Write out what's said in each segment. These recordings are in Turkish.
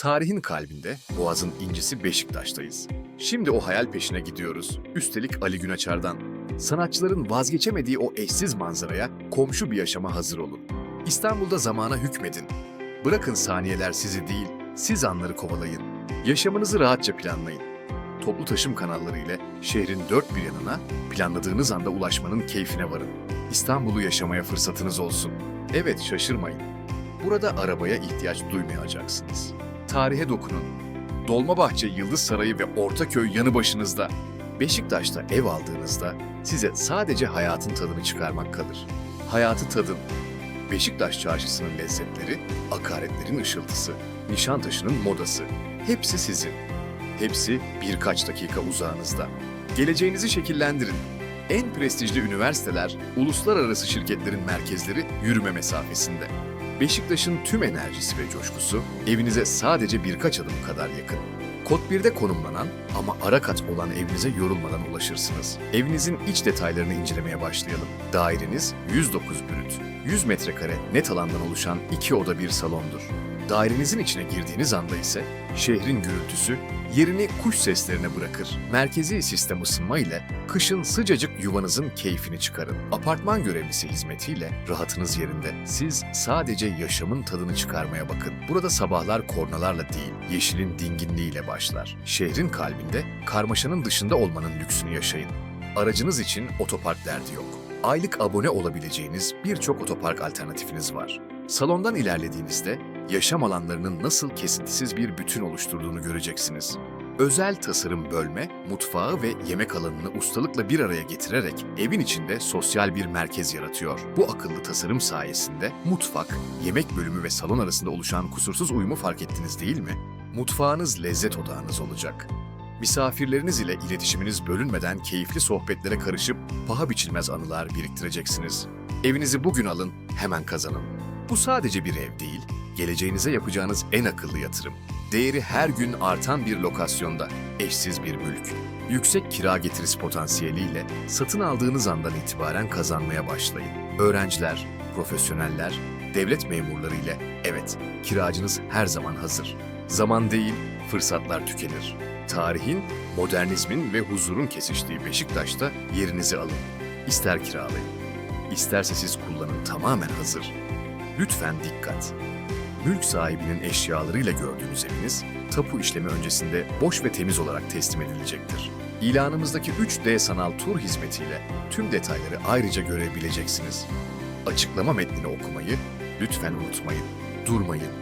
Tarihin kalbinde, Boğaz'ın incisi Beşiktaş'tayız. Şimdi o hayal peşine gidiyoruz. Üstelik Ali Günaçar'dan. Sanatçıların vazgeçemediği o eşsiz manzaraya komşu bir yaşama hazır olun. İstanbul'da zamana hükmedin. Bırakın saniyeler sizi değil, siz anları kovalayın. Yaşamınızı rahatça planlayın. Toplu taşım kanalları ile şehrin dört bir yanına planladığınız anda ulaşmanın keyfine varın. İstanbul'u yaşamaya fırsatınız olsun. Evet şaşırmayın. Burada arabaya ihtiyaç duymayacaksınız. Tarihe dokunun. Dolmabahçe, Yıldız Sarayı ve Ortaköy yanı başınızda. Beşiktaş'ta ev aldığınızda size sadece hayatın tadını çıkarmak kalır. Hayatı tadın. Beşiktaş çarşısının lezzetleri, akaretlerin ışıltısı, Nişantaşı'nın modası. Hepsi sizin. Hepsi birkaç dakika uzağınızda. Geleceğinizi şekillendirin. En prestijli üniversiteler, uluslararası şirketlerin merkezleri yürüme mesafesinde. Beşiktaş'ın tüm enerjisi ve coşkusu evinize sadece birkaç adım kadar yakın. Kod 1'de konumlanan ama ara kat olan evinize yorulmadan ulaşırsınız. Evinizin iç detaylarını incelemeye başlayalım. Daireniz 109 brüt, 100 metrekare net alandan oluşan iki oda bir salondur. Dairenizin içine girdiğiniz anda ise şehrin gürültüsü yerini kuş seslerine bırakır. Merkezi sistem ısınma ile kışın sıcacık yuvanızın keyfini çıkarın. Apartman görevlisi hizmetiyle rahatınız yerinde. Siz sadece yaşamın tadını çıkarmaya bakın. Burada sabahlar kornalarla değil, yeşilin dinginliğiyle başlar. Şehrin kalbinde, karmaşanın dışında olmanın lüksünü yaşayın. Aracınız için otopark derdi yok. Aylık abone olabileceğiniz birçok otopark alternatifiniz var. Salondan ilerlediğinizde yaşam alanlarının nasıl kesintisiz bir bütün oluşturduğunu göreceksiniz. Özel tasarım bölme, mutfağı ve yemek alanını ustalıkla bir araya getirerek evin içinde sosyal bir merkez yaratıyor. Bu akıllı tasarım sayesinde mutfak, yemek bölümü ve salon arasında oluşan kusursuz uyumu fark ettiniz değil mi? Mutfağınız lezzet odağınız olacak. Misafirleriniz ile iletişiminiz bölünmeden keyifli sohbetlere karışıp paha biçilmez anılar biriktireceksiniz. Evinizi bugün alın, hemen kazanın. Bu sadece bir ev değil, geleceğinize yapacağınız en akıllı yatırım. Değeri her gün artan bir lokasyonda, eşsiz bir mülk. Yüksek kira getirisi potansiyeliyle satın aldığınız andan itibaren kazanmaya başlayın. Öğrenciler, profesyoneller, devlet memurları ile evet, kiracınız her zaman hazır. Zaman değil, fırsatlar tükenir. Tarihin, modernizmin ve huzurun kesiştiği Beşiktaş'ta yerinizi alın. İster kiralayın, isterse siz kullanın tamamen hazır. Lütfen dikkat. Mülk sahibinin eşyalarıyla gördüğünüz eviniz, tapu işlemi öncesinde boş ve temiz olarak teslim edilecektir. İlanımızdaki 3D sanal tur hizmetiyle tüm detayları ayrıca görebileceksiniz. Açıklama metnini okumayı lütfen unutmayın, durmayın.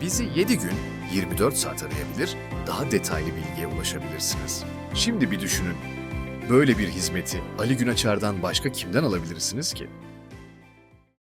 Bizi 7 gün 24 saat arayabilir, daha detaylı bilgiye ulaşabilirsiniz. Şimdi bir düşünün. Böyle bir hizmeti Ali Günaçar'dan başka kimden alabilirsiniz ki?